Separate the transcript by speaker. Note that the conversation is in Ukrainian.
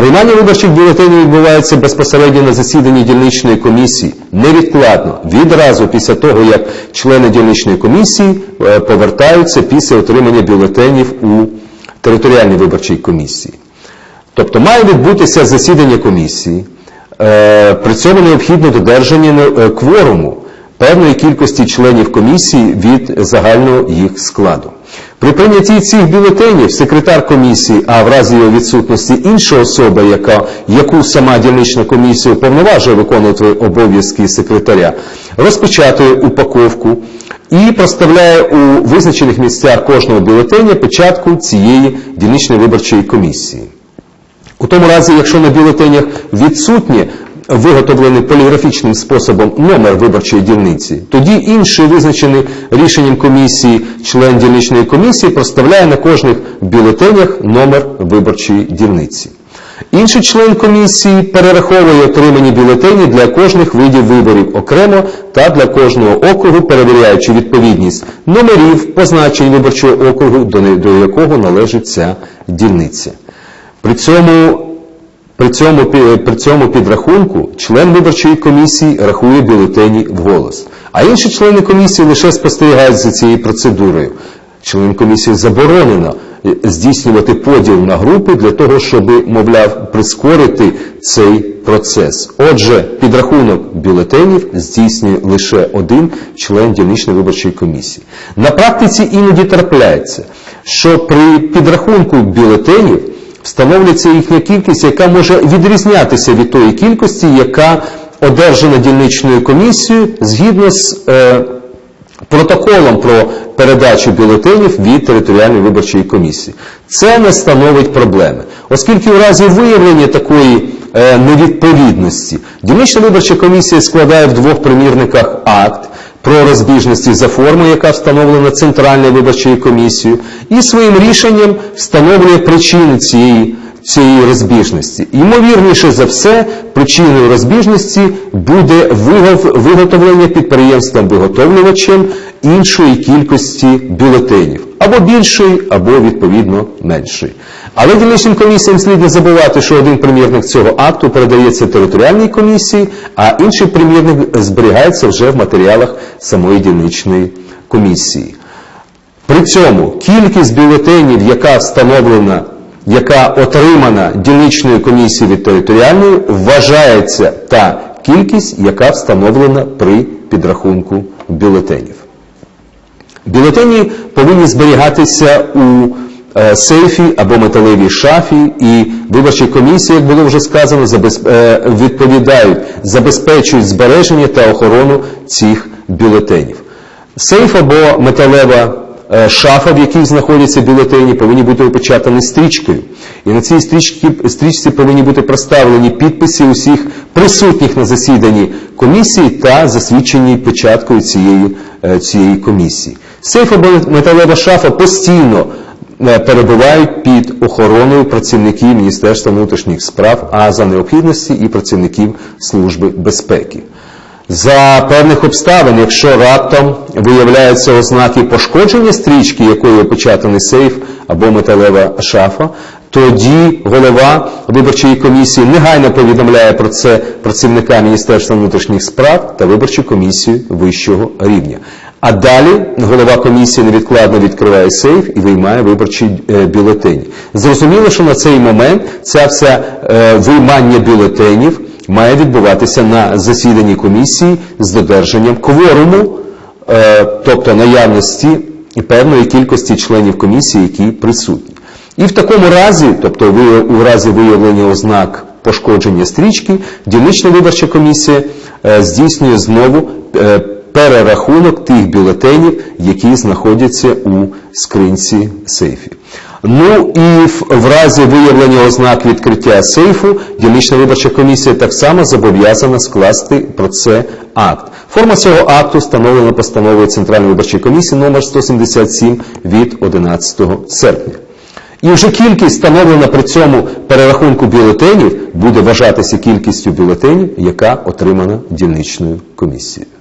Speaker 1: Приймання виборчих бюлетенів відбувається безпосередньо на засіданні дільничної комісії, невідкладно, відразу після того, як члени дільничної комісії е, повертаються після отримання бюлетенів у територіальній виборчій комісії. Тобто має відбутися засідання комісії, е, при цьому необхідно додержання е, кворуму певної кількості членів комісії від загального їх складу. При прийнятті цих бюлетенів секретар комісії, а в разі його відсутності інша особа, яка, яку сама дільнична комісія уповноважує виконувати обов'язки секретаря, розпечатує упаковку і проставляє у визначених місцях кожного бюлетеня печатку цієї дільничної виборчої комісії. У тому разі, якщо на бюлетенях відсутнє виготовлений поліграфічним способом номер виборчої дільниці, тоді інший визначений рішенням комісії член дільничної комісії проставляє на кожних бюлетенях номер виборчої дільниці. Інший член комісії перераховує отримані бюлетені для кожних видів виборів окремо та для кожного округу, перевіряючи відповідність номерів позначень виборчого округу, до якого належить ця дільниця. При цьому, при, цьому, при цьому підрахунку член виборчої комісії рахує бюлетені вголос, а інші члени комісії лише спостерігають за цією процедурою. Членам комісії заборонено е, здійснювати поділ на групи для того, щоб, мовляв, прискорити цей процес. Отже, підрахунок бюлетенів здійснює лише один член дільничної виборчої комісії. На практиці іноді трапляється, що при підрахунку бюлетенів встановлюється їхня кількість, яка може відрізнятися від тої кількості, яка одержана дільничною комісією згідно з е, протоколом про передачу бюлетенів від територіальної виборчої комісії. Це не становить проблеми, оскільки в разі виявлення такої е, невідповідності дільнична виборча комісія складає в двох примірниках акт про розбіжності за формою, яка встановлена Центральною виборчою комісією, і своїм рішенням встановлює причини цієї цієї розбіжності. Ймовірніше за все, причиною розбіжності буде виготовлення підприємством-виготовлювачем іншої кількості бюлетенів, або більшої, або відповідно меншої. Але дільничним комісіям слід не забувати, що один примірник цього акту передається територіальній комісії, а інший примірник зберігається вже в матеріалах самої дільничної комісії. При цьому кількість бюлетенів, яка встановлена, яка отримана дільничною комісією від територіальної, вважається та кількість, яка встановлена при підрахунку бюлетенів. Бюлетені повинні зберігатися у е, сейфі або металевій шафі, і виборчі комісії, як було вже сказано, е, відповідають, забезпечують збереження та охорону цих бюлетенів. Сейф або металева шафа, в якій знаходяться бюлетені, повинні бути опечатані стрічкою. І на цій стрічці, стрічці повинні бути проставлені підписи усіх присутніх на засіданні комісії та засвідчені печаткою цієї, е, цієї комісії. Сейф або металева шафа постійно е, перебувають під охороною працівників Міністерства внутрішніх справ, а за необхідності і працівників Служби безпеки. За певних обставин, якщо раптом виявляються ознаки пошкодження стрічки, якою опечатаний сейф або металева шафа, тоді голова виборчої комісії негайно повідомляє про це працівника Міністерства внутрішніх справ та виборчу комісію вищого рівня. А далі голова комісії невідкладно відкриває сейф і виймає виборчі е, бюлетені. Зрозуміло, що на цей момент ця вся е, виймання бюлетенів має відбуватися на засіданні комісії з додержанням кворуму, е, тобто наявності певної кількості членів комісії, які присутні. І в такому разі, тобто у разі виявлення ознак пошкодження стрічки, дільнична виборча комісія е, здійснює знову е, перерахунок тих бюлетенів, які знаходяться у скринці сейфі. Ну і в, разі виявлення ознак відкриття сейфу, дільнична виборча комісія так само зобов'язана скласти про це акт. Форма цього акту встановлена постановою Центральної виборчої комісії номер 177 від 11 серпня. І вже кількість, встановлена при цьому перерахунку бюлетенів, буде вважатися кількістю бюлетенів, яка отримана дільничною комісією.